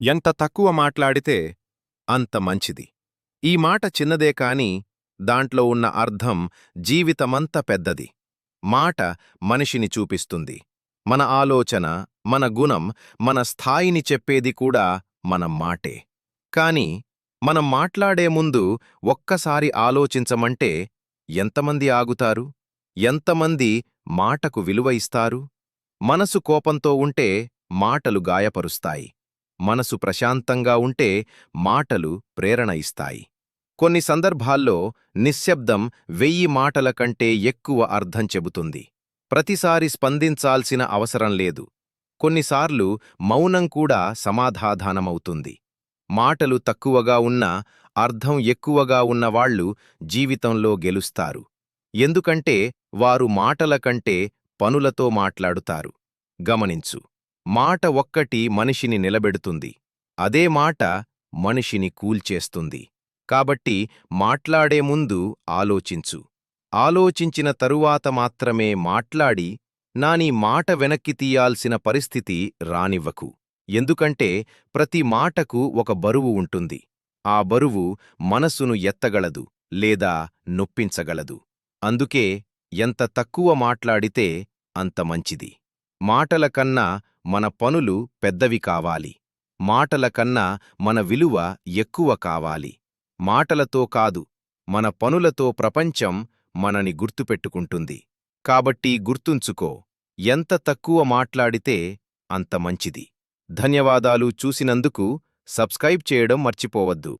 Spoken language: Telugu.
ఎంత తక్కువ మాట్లాడితే అంత మంచిది. ఈ మాట చిన్నదే కాని దాంట్లో ఉన్న అర్థం జీవితమంత పెద్దది. మాట మనిషిని చూపిస్తుంది. మన ఆలోచన మన గుణం మన స్థాయిని చెప్పేది కూడా మన మాటే. కాని మనం మాట్లాడే ముందు ఒక్కసారి ఆలోచించమంటే ఎంతమంది ఆగుతారు? ఎంతమంది మాటకు విలువ ఇస్తారు? మనసు కోపంతో ఉంటే మాటలు గాయపరుస్తాయి. మనసు ప్రశాంతంగా ఉంటే మాటలు ప్రేరణ ఇస్తాయి. కొన్ని సందర్భాల్లో నిశ్శబ్దం వెయ్యి మాటల కంటే ఎక్కువ అర్థం చెబుతుంది. ప్రతిసారి స్పందించాల్సిన అవసరం లేదు. కొన్నిసార్లు మౌనం కూడా సమాధానమవుతుంది మాటలు తక్కువగా ఉన్నా అర్థం ఎక్కువగా ఉన్నవాళ్ళు జీవితంలో గెలుస్తారు. ఎందుకంటే వారు మాటల కంటే పనులతో మాట్లాడుతారు. గమనించు. మాట ఒక్కటి మనిషిని నిలబెడుతుంది. అదే మాట మనిషిని కూల్చేస్తుంది. కాబట్టి మాట్లాడే ముందు ఆలోచించు. ఆలోచించిన తరువాత మాత్రమే మాట్లాడి నానీ మాట వెనక్కి తీయాల్సిన పరిస్థితి రానివ్వకు. ఎందుకంటే ప్రతి మాటకు ఒక బరువు ఉంటుంది. ఆ బరువు మనసును ఎత్తగలదు లేదా నొప్పించగలదు. అందుకే ఎంత తక్కువ మాట్లాడితే అంత మంచిది. మాటల కన్నా మన పనులు పెద్దవి కావాలి. మాటల కన్నా మన విలువ ఎక్కువ కావాలి. మాటలతో కాదు మన పనులతో ప్రపంచం మనని గుర్తుపెట్టుకుంటుంది. కాబట్టి గుర్తుంచుకో ఎంత తక్కువ మాట్లాడితే అంత మంచిది. ధన్యవాదాలు చూసినందుకు సబ్స్క్రైబ్ చేయడం మర్చిపోవద్దు.